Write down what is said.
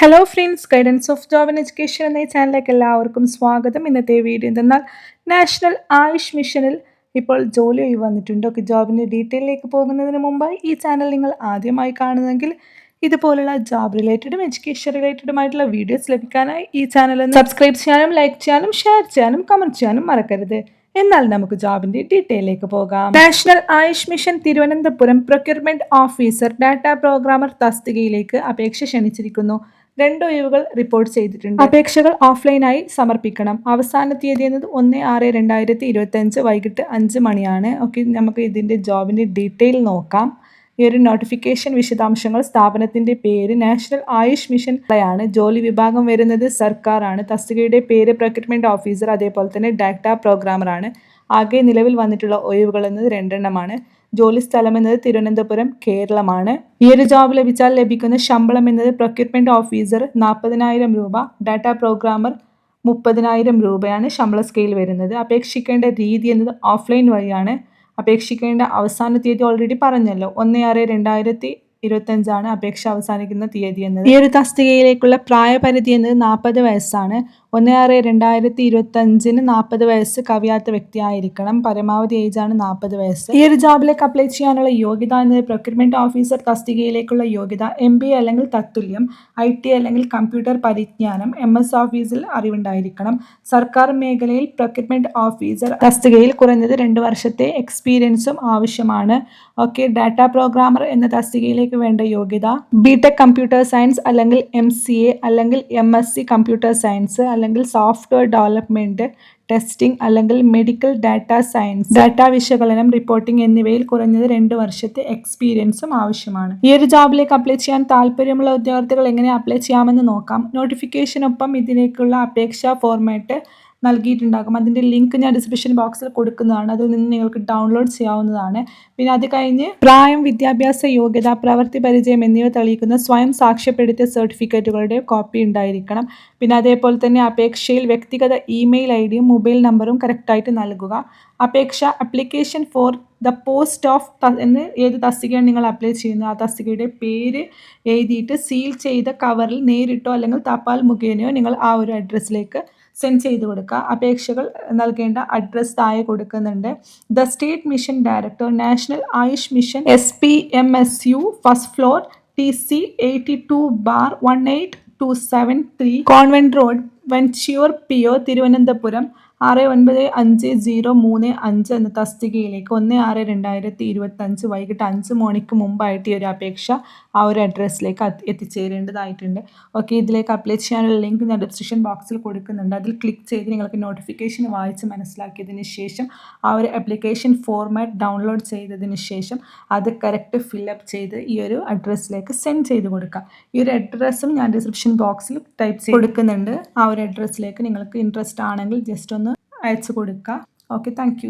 Hello friends guidance of job and education എന്ന ചാനലിലേക്ക് എല്ലാവർക്കും സ്വാഗതം. ഇന്നത്തെ വീഡിയോ എന്തെന്നാൽ നാഷണൽ ആയുഷ് മിഷനിൽ ഇപ്പോൾ ജോലി ഒഴിവ് വന്നിട്ടുണ്ട് ഓക്കെ ജോബിന്റെ ഡീറ്റെയിലേക്ക് പോകുന്നതിന് മുമ്പ് ഈ ചാനൽ നിങ്ങൾ ആദ്യമായി കാണുന്നതെങ്കിൽ ഇതുപോലുള്ള ജോബ് റിലേറ്റഡും എഡ്യൂക്കേഷൻ റിലേറ്റഡുമായിട്ടുള്ള വീഡിയോസ് ലഭിക്കാനായി ഈ ചാനൽ സബ്സ്ക്രൈബ് ചെയ്യാനും ലൈക്ക് ചെയ്യാനും ഷെയർ ചെയ്യാനും കമന്റ് ചെയ്യാനും മറക്കരുത്. എന്നാൽ നമുക്ക് ജോബിന്റെ ഡീറ്റെയിലേക്ക് പോകാം. National Ayush mission Thiruvananthapuram procurement officer data programmer തസ്തികയിലേക്ക് അപേക്ഷ ക്ഷണിച്ചിരിക്കുന്നു. രണ്ട് ഒഴിവുകൾ റിപ്പോർട്ട് ചെയ്തിട്ടുണ്ട്. അപേക്ഷകൾ ഓഫ്ലൈനായി സമർപ്പിക്കണം. അവസാന തീയതി എന്നത് ഒന്ന് ആറ് രണ്ടായിരത്തി ഇരുപത്തി അഞ്ച് വൈകിട്ട് അഞ്ച് മണിയാണ്. ഓക്കെ നമുക്ക് ഇതിന്റെ ജോബിന്റെ ഡീറ്റെയിൽ നോക്കാം. ഈ ഒരു നോട്ടിഫിക്കേഷൻ വിശദാംശങ്ങൾ സ്ഥാപനത്തിന്റെ പേര് നാഷണൽ ആയുഷ് മിഷൻ ആണ് ജോലി വിഭാഗം വരുന്നത് സർക്കാരാണ്. തസ്തികയുടെ പേര് പ്രൊക്യൂർമെന്റ് ഓഫീസർ അതേപോലെ തന്നെ ഡാറ്റ പ്രോഗ്രാമർ ആണ്. ആകെ നിലവിൽ വന്നിട്ടുള്ള ഒഴിവുകൾ എന്നത് രണ്ടെണ്ണമാണ്. ജോലി സ്ഥലം എന്നത് തിരുവനന്തപുരം കേരളമാണ്. ഈ ഒരു ജോബ് ലഭിച്ചാൽ ലഭിക്കുന്ന ശമ്പളം എന്നത് പ്രൊക്യൂർമെന്റ് ഓഫീസർ നാൽപ്പതിനായിരം രൂപ ഡാറ്റ പ്രോഗ്രാമർ മുപ്പതിനായിരം രൂപയാണ് ശമ്പള സ്കെയിൽ വരുന്നത്. അപേക്ഷിക്കേണ്ട രീതി എന്നത് ഓഫ്ലൈൻ വഴിയാണ്. അപേക്ഷിക്കേണ്ട അവസാന തീയതി ഓൾറെഡി പറഞ്ഞല്ലോ. ഒന്ന് ആറ് രണ്ടായിരത്തി ഇരുപത്തഞ്ചാണ് അപേക്ഷ അവസാനിക്കുന്ന തീയതി എന്നത്. ഈ ഒരു തസ്തികയിലേക്കുള്ള പ്രായപരിധി എന്നത് നാൽപ്പത് വയസ്സാണ്. ഒന്ന് ആറ് രണ്ടായിരത്തി ഇരുപത്തി അഞ്ചിന് നാൽപ്പത് വയസ്സ് കവിയാത്ത വ്യക്തിയായിരിക്കണം. പരമാവധി ഏജ് ആണ് നാൽപ്പത് വയസ്സ്. ഈ ഒരു ജോബിലേക്ക് അപ്ലൈ ചെയ്യാനുള്ള യോഗ്യത എന്നത് പ്രൊക്യൂർമെന്റ് ഓഫീസർ തസ്തികയിലേക്കുള്ള യോഗ്യത എം ബി അല്ലെങ്കിൽ തത്തുല്യം ഐ ടി അല്ലെങ്കിൽ കമ്പ്യൂട്ടർ പരിജ്ഞാനം എം എസ് ഓഫീസിൽ അറിവുണ്ടായിരിക്കണം. സർക്കാർ മേഖലയിൽ പ്രൊക്യൂർമെന്റ് ഓഫീസർ തസ്തികയിൽ കുറഞ്ഞത് രണ്ട് വർഷത്തെ എക്സ്പീരിയൻസും ആവശ്യമാണ്. ഓക്കെ ഡാറ്റ പ്രോഗ്രാമർ എന്ന തസ്തികയിലേക്ക് വേണ്ട യോഗ്യത ബിടെക് കമ്പ്യൂട്ടർ സയൻസ് അല്ലെങ്കിൽ എം സി എ അല്ലെങ്കിൽ M S C computer science അല്ലെങ്കിൽ സോഫ്റ്റ്വെയർ ഡെവലപ്മെന്റ് ടെസ്റ്റിംഗ് അല്ലെങ്കിൽ മെഡിക്കൽ ഡാറ്റ സയൻസ് ഡാറ്റ വിശകലനം റിപ്പോർട്ടിംഗ് എന്നിവയിൽ കുറഞ്ഞത് രണ്ട് വർഷത്തെ എക്സ്പീരിയൻസും ആവശ്യമാണ്. ഈ ഒരു ജോബിലേക്ക് അപ്ലൈ ചെയ്യാൻ താല്പര്യമുള്ള ഉദ്യോഗാർത്ഥികൾ എങ്ങനെ അപ്ലൈ ചെയ്യാമെന്ന് നോക്കാം. നോട്ടിഫിക്കേഷനൊപ്പം ഇതിലേക്കുള്ള അപേക്ഷാ ഫോർമാറ്റ് നൽകിയിട്ടുണ്ടാകും. അതിന്റെ ലിങ്ക് ഞാൻ ഡിസ്ക്രിപ്ഷൻ ബോക്സിൽ കൊടുക്കുന്നതാണ്. അതിൽ നിന്ന് നിങ്ങൾക്ക് ഡൗൺലോഡ് ചെയ്യാവുന്നതാണ്. പിന്നെ അത് കഴിഞ്ഞ് പ്രായം വിദ്യാഭ്യാസ യോഗ്യത പ്രവൃത്തി പരിചയം എന്നിവ തെളിയിക്കുന്ന സ്വയം സാക്ഷ്യപ്പെടുത്തിയ സർട്ടിഫിക്കറ്റുകളുടെ കോപ്പി ഉണ്ടായിരിക്കണം. പിന്നെ അതേപോലെ തന്നെ അപേക്ഷയിൽ വ്യക്തിഗത ഇമെയിൽ ഐ ഡിയും മൊബൈൽ നമ്പറും കറക്റ്റായിട്ട് നൽകുക. അപേക്ഷ application for the post of എന്ന് ഏത് തസ്തികയാണ് നിങ്ങൾ അപ്ലൈ ചെയ്യുന്നത്? ആ തസ്തികയുടെ പേര് എഴുതിയിട്ട് സീൽ ചെയ്ത കവറിൽ നേരിട്ടോ അല്ലെങ്കിൽ തപാൽ മുഖേനയോ നിങ്ങൾ ആ ഒരു അഡ്രസ്സിലേക്ക് സെൻഡ് ചെയ്ത് കൊടുക്കുക. അപേക്ഷകൾ നൽകേണ്ട അഡ്രസ് താഴെ കൊടുക്കുന്നുണ്ട്. The state mission director national Ayush mission S P M S U first floor T C eighty two bar one eight two seven three convent road venture P O Thiruvananthapuram. ആറ് ഒൻപത് അഞ്ച് zero മൂന്ന് അഞ്ച് എന്ന തസ്തികയിലേക്ക് ഒന്ന് ആറ് രണ്ടായിരത്തി ഇരുപത്തഞ്ച് വൈകിട്ട് അഞ്ച് മണിക്ക് മുമ്പായിട്ട് ഈ ഒരു അപേക്ഷ ആ ഒരു അഡ്രസ്സിലേക്ക് എത്തിച്ചേരേണ്ടതായിട്ടുണ്ട്. ഓക്കെ ഇതിലേക്ക് അപ്ലൈ ചെയ്യാനുള്ള ലിങ്ക് ഞാൻ ഡിസ്ക്രിപ്ഷൻ ബോക്സിൽ കൊടുക്കുന്നുണ്ട്. അതിൽ ക്ലിക്ക് ചെയ്ത് നിങ്ങൾക്ക് നോട്ടിഫിക്കേഷൻ വായിച്ച് മനസ്സിലാക്കിയതിന് ശേഷം ആ ഒരു അപ്ലിക്കേഷൻ ഫോർമാറ്റ് ഡൗൺലോഡ് ചെയ്തതിന് ശേഷം അത് കറക്റ്റ് ഫില്ലപ്പ് ചെയ്ത് ഈ ഒരു അഡ്രസ്സിലേക്ക് സെൻഡ് ചെയ്ത് കൊടുക്കാം. ഈ ഒരു അഡ്രസ്സും ഞാൻ ഡിസ്ക്രിപ്ഷൻ ബോക്സിൽ ടൈപ്പ് ചെയ്ത് കൊടുക്കുന്നുണ്ട്. ആ ഒരു അഡ്രസ്സിലേക്ക് നിങ്ങൾക്ക് ഇൻട്രസ്റ്റ് ആണെങ്കിൽ ജസ്റ്റ് ഒന്ന് അയച്ചു കൊടുക്കുക. Okay thank